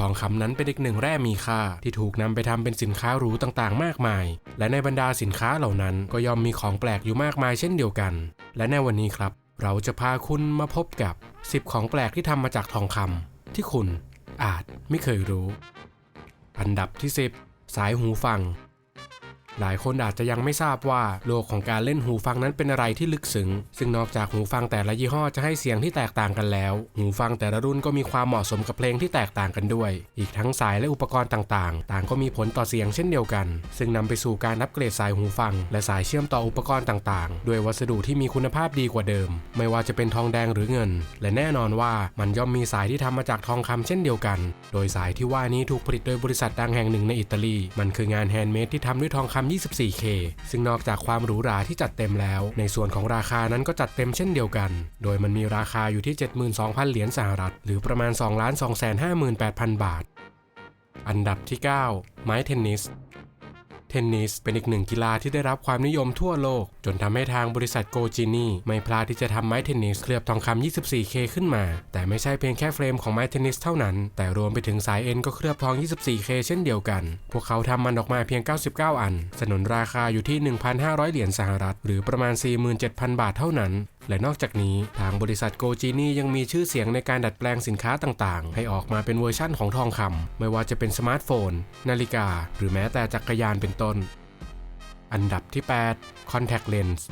ทองคำนั้นเป็นอีกหนึ่งแร่มีค่า ที่ถูกนำไปทำเป็นสินค้าหรูต่างๆ มากมาย และในบรรดาสินค้าเหล่านั้นก็ย่อมมีของแปลกอยู่มากมายเช่นเดียวกัน และในวันนี้ครับ เราจะพาคุณมาพบกับ 10 ของแปลกที่ทำมาจากทองคำที่คุณอาจไม่เคยรู้ อันดับที่ 10 สายหูฟัง หลายคนอาจจะยังไม่ทราบว่าโลกของการเล่นหูฟังนั้นเป็นอะไรที่ลึกซึ้งซึ่งนอกจากหูฟังแต่ละยี่ห้อจะให้เสียงที่แตกต่างกันแล้ว หูฟังแต่ละรุ่นก็มีความเหมาะสมกับเพลงที่แตกต่างกันด้วย อีกทั้งสายและอุปกรณ์ต่างๆ ต่างก็มีผลต่อเสียงเช่นเดียวกัน ซึ่งนำไปสู่การอัปเกรดสายหูฟัง และสายเชื่อมต่ออุปกรณ์ต่างๆ ด้วยวัสดุที่มีคุณภาพดีกว่าเดิม ไม่ว่าจะเป็นทองแดงหรือเงิน และแน่นอนว่ามันย่อมมีสายที่ทำมาจากทองคำเช่นเดียวกัน โดยสายที่ว่านี้ถูกผลิตโดยบริษัทดังแห่งหนึ่งในอิตาลี มันคืองานแฮนด์เมดที่ทำด้วยทองคำ 24K ซึ่งนอกจากความหรูหราที่จัดเต็มแล้ว ในส่วนของราคานั้นก็จัดเต็มเช่นเดียวกัน โดยมันมีราคาอยู่ที่ 72,000 เหรียญสหรัฐ หรือประมาณ 2 258,000 บาท อันดับที่ 9 ไม้เทนนิส เทนนิสเป็นอีกหนึ่งกีฬาที่ได้รับความนิยมทั่วโลก จนทำให้ทางบริษัทโกจินี่ไม่พลาดที่จะทำไม้เทนนิสเคลือบทองคำ 24K ขึ้นมา แต่ไม่ใช่เพียงแค่เฟรมของไม้เทนนิสเท่านั้น แต่รวมไปถึงสายเอ็นก็เคลือบทอง 24K เช่นเดียวกัน พวกเขาทำมันออกมาเพียง 99 อัน สนนราคาอยู่ที่ 1,500 เหรียญสหรัฐ หรือประมาณ 47,000 บาทเท่านั้น และนอกจากนี้ ทางบริษัทโกจินี่ยังมีชื่อเสียงในการดัดแปลงสินค้าต่างๆ ให้ออกมาเป็นเวอร์ชั่นของทองคำไม่ว่าจะเป็นสมาร์ทโฟน นาฬิกา หรือแม้แต่จักรยานเป็นต้น อันดับที่ 8 Contact Lens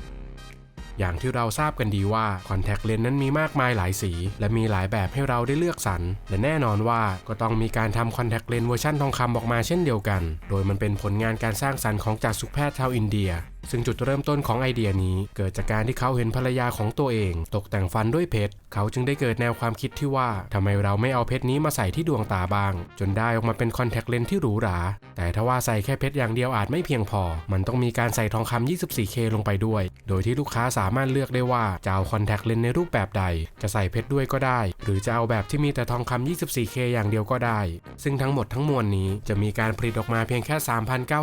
อย่างที่เราทราบกันดีว่า Contact Lens นั้นมีมากมายหลายสี และมีหลายแบบให้เราได้เลือกสรรและแน่นอนว่าก็ต้องมีการทำ Contact Lens เวอร์ชันทองคำออกมาเช่นเดียวกัน โดยมันเป็นผลงานการสร้างสรรค์ของจักษุแพทย์ชาวอินเดียซึ่งจุดเริ่มต้นของไอเดียนี้เกิดจากการที่เขาเห็นภรรยาของตัวเอง ตกแต่งฟันด้วยเพชร เขาจึงได้เกิดแนวความคิดที่ว่าทำไมเราไม่เอาเพชรนี้มาใส่ที่ดวงตาบ้าง จนได้ออกมาเป็นคอนแทคเลนส์ที่หรูหรา แต่ถ้าว่าใส่แค่เพชรอย่างเดียวอาจไม่เพียงพอ มันต้องมีการใส่ทองคำ 24K ลงไปด้วย โดยที่ลูกค้าสามารถเลือกได้ว่าจะเอาคอนแทคเลนส์ในรูปแบบใด จะใส่เพชรด้วยก็ได้ หรือจะเอาแบบที่มีแต่ทองคำ 24K อย่างเดียวก็ได้ ซึ่งทั้งหมดทั้งมวลนี้จะมีการผลิตออกมาเพียงแค่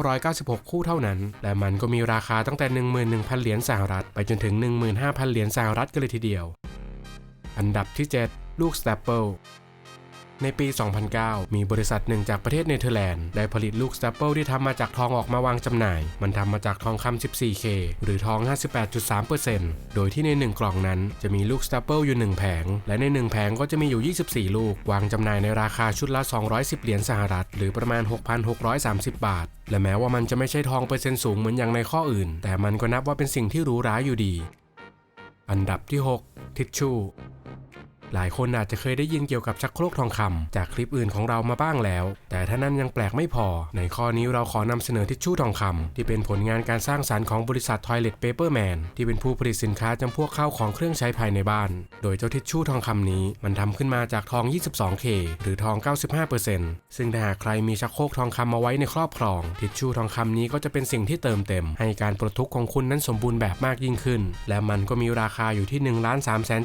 3,996 คู่เท่านั้น และมันก็มีราคาตั้งแต่ 11,000 เหรียญสหรัฐ ไปจนถึง 15,000 เหรียญสหรัฐกันเลยทีเดียว อันดับที่ 7 ลูกสแตปเปิล ในปี 2009 มีบริษัทหนึ่งจากประเทศเนเธอร์แลนด์ ได้ผลิตลูกสแตปเปิลที่ทำมาจากทองออกมาวางจำหน่าย มันทำมาจากทองคำ 14K หรือทอง 58.3%โดยที่ใน 1 กล่องนั้นจะมีลูกสแตปเปิลอยู่ 1 แผง และใน 1 แผงก็จะมีอยู่ 24 ลูก วางจำหน่ายในราคาชุดละ 210 เหรียญสหรัฐ หรือประมาณ 6,630 บาท และแม้ว่ามันจะไม่ใช่ทองเปอร์เซ็นต์สูงเหมือนอย่างในข้ออื่น แต่มันก็นับว่าเป็นสิ่งที่หรูหราอยู่ดี อันดับที่ 6 ทิชชู่ หลายคนอาจจะเคยได้ยินเกี่ยวกับชักโครกทองคำจากคลิปอื่นของเรามาบ้างแล้ว แต่ถ้านั้นยังแปลกไม่พอ ในข้อนี้เราขอนำเสนอทิชชู่ทองคำที่เป็นผลงานการสร้างสารรค์ของบริษัท Toilet Paper Man ที่เป็นผู้ผลิตสินค้าจำพวกข้าวของเครื่องใช้ภายในบ้าน โดยเจ้าทิชชู่ทองคำนี้ มันทำขึ้นมาจากทอง 22K หรือทอง 95%ซึ่งถ้าหากใครมีชักโครกทองคำมาไว้ในครอบครอง ทิชชู่ทองคำนี้ก็จะเป็นสิ่งที่เติมเต็ม ให้การปลดทุกข์ของคุณนั้นสมบูรณ์แบบมากยิ่งขึ้น และมันก็มีราคาอยู่ที่1 3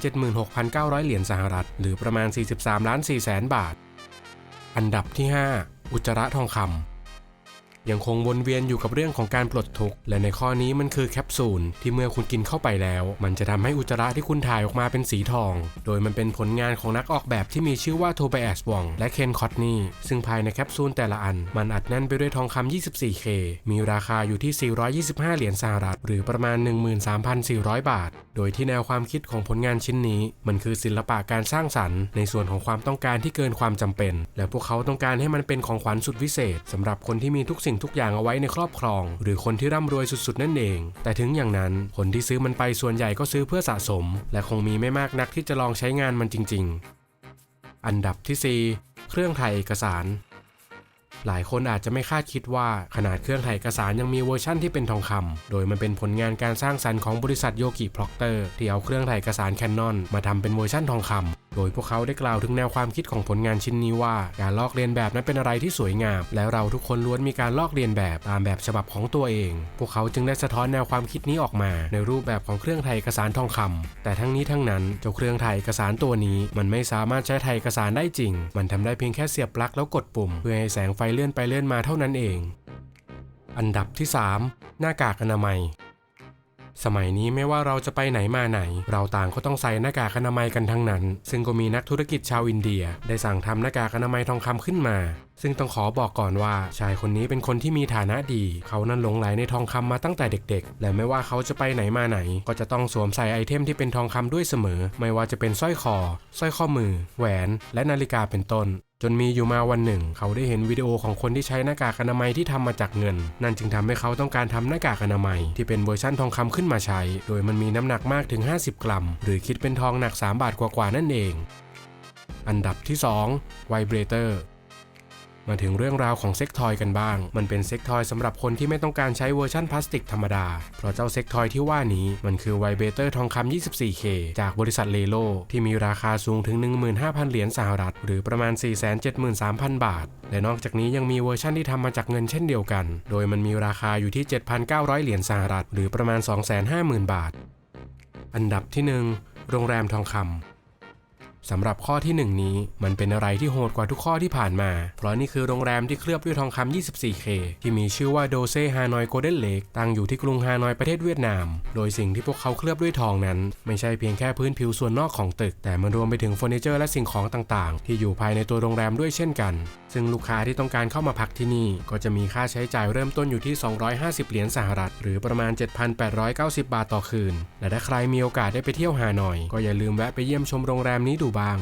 7 6 9 0 0 เหรียญสหรัฐ หรือประมาณ 43 ล้าน4แสนบาท อันดับที่ 5 อุจจาระทองคำ ยังคงวนเวียนอยู่กับเรื่องของการปลดทุกข์และในข้อนี้มันคือแคปซูลที่เมื่อคุณกินเข้าไปแล้ว มันจะทำให้อุจจาระที่คุณถ่ายออกมาเป็นสีทอง โดยมันเป็นผลงานของนักออกแบบที่มีชื่อว่าโทเบอัสวองและเคนคอตนีซึ่งภายในแคปซูลแต่ละอัน มันอัดแน่นไปด้วยทองคำ 24K มีราคาอยู่ที่ 425 เหรียญสหรัฐ หรือประมาณ 13,400 บาท โดยที่แนวความคิดของผลงานชิ้นนี้ มันคือศิลปะการสร้างสรรค์ในส่วนของความต้องการที่เกินความจำเป็น และพวกเขาต้องการให้มันเป็นของขวัญสุดวิเศษสำหรับคนที่มีทุกสิ่งทุกอย่างเอาไว้ในครอบครอง หรือคนที่ร่ำรวยสุดๆ นั่นเอง แต่ถึงอย่างนั้นคนที่ซื้อมันไปส่วนใหญ่ก็ซื้อเพื่อสะสม และคงมีไม่มากนักที่จะลองใช้งานมันจริง ๆ อันดับที่ 4 เครื่องถ่ายเอกสารหลายคนอาจจะไม่คาดคิดว่าขนาดเครื่องถ่ายเอกสารยังมีเวอร์ชั่นที่เป็นทองคำโดยมันเป็นผลงานการสร้างสรรค์ของบริษัทโยกิพล็อกเตอร์ที่เอาเครื่องถ่ายเอกสารแคนนอนมาทำเป็นเวอร์ชั่นทองคำ โดยพวกเขาได้กล่าวถึงแนวความคิดของผลงานชิ้นนี้ว่า การลอกเลียนแบบนั้นเป็นอะไรที่สวยงาม และเราทุกคนล้วนมีการลอกเลียนแบบตามแบบฉบับของตัวเอง พวกเขาจึงได้สะท้อนแนวความคิดนี้ออกมา ในรูปแบบของเครื่องถ่ายเอกสารทองคำแต่ทั้งนี้ทั้งนั้นเจ้าเครื่องถ่ายเอกสารตัวนี้ มันไม่สามารถใช้ถ่ายเอกสารได้จริง มันทำได้เพียงแค่เสียบปลั๊กแล้วกดปุ่ม เพื่อให้แสงไฟเลื่อนไปเลื่อนมาเท่านั้นเอง อันดับที่ 3 หน้ากากอนามัย สมัยนี้ไม่ว่าเราจะไปไหนมาไหน เราต่างก็ต้องใส่หน้ากากอนามัยกันทั้งนั้น ซึ่งก็มีนักธุรกิจชาวอินเดีย ได้สั่งทำหน้ากากอนามัยทองคำขึ้นมา ซึ่งต้องขอบอกก่อนว่า ชายคนนี้เป็นคนที่มีฐานะดี เขานั้นหลงไหลในทองคำมาตั้งแต่เด็กๆ และไม่ว่าเขาจะไปไหนมาไหน ก็จะต้องสวมใส่ไอเทมที่เป็นทองคำด้วยเสมอ ไม่ว่าจะเป็นสร้อยคอสร้อยข้อมือ แหวน และนาฬิกาเป็นต้น จนมีอยู่มาวันหนึ่ง เขาได้เห็นวิดีโอของคนที่ใช้หน้ากากอนามัยที่ทำมาจากเงิน นั่นจึงทำให้เขาต้องการทำหน้ากากอนามัย ที่เป็นเวอร์ชั่นทองคำขึ้นมาใช้ โดยมันมีน้ำหนักมากถึง 50 กรัม หรือคิดเป็นทองหนัก 3 บาทกว่าๆนั่นเอง อันดับที่2 Vibrator มาถึงเรื่องราวของเซ็กทอยกันบ้าง มันเป็นเซ็กทอยสำหรับคนที่ไม่ต้องการใช้เวอร์ชั่นพลาสติกธรรมดา เพราะเจ้าเซ็กทอยที่ว่านี้มันคือไวเบเตอร์ทองคำ 24K จากบริษัทเลโลที่มีราคาสูงถึง 15,000 เหรียญสหรัฐ หรือประมาณ 473,000 บาท และนอกจากนี้ยังมีเวอร์ชั่นที่ทำมาจากเงินเช่นเดียวกัน โดยมันมีราคาอยู่ที่ 7,900 เหรียญสหรัฐ หรือประมาณ 250,000 บาท อันดับที่ 1 โรงแรมทองคำ สำหรับข้อที่ 1 นี้มันเป็นอะไรที่โหดกว่าทุกข้อที่ผ่านมา เพราะนี่คือโรงแรมที่เคลือบด้วยทองคำ 24K ที่มีชื่อว่าโดเซฮานอยโกลเด้นเลกตั้งอยู่ที่กรุงฮานอยประเทศเวียดนาม โดยสิ่งที่พวกเขาเคลือบด้วยทองนั้น ไม่ใช่เพียงแค่พื้นผิวส่วนนอกของตึก แต่มันรวมไปถึงเฟอร์นิเจอร์และสิ่งของต่างๆ ที่อยู่ภายในตัวโรงแรมด้วยเช่นกัน ซึ่งลูกค้าที่ต้องการเข้ามาพักที่นี่ ก็จะมีค่าใช้จ่ายเริ่มต้นอยู่ที่ 250 เหรียญสหรัฐ หรือประมาณ 7,890 บาทต่อคืน และถ้าใครมีโอกาสได้ไปเที่ยวฮานอย ก็อย่าลืมแวะไปเยี่ยมชมโรงแรมนี้ดูบ้าง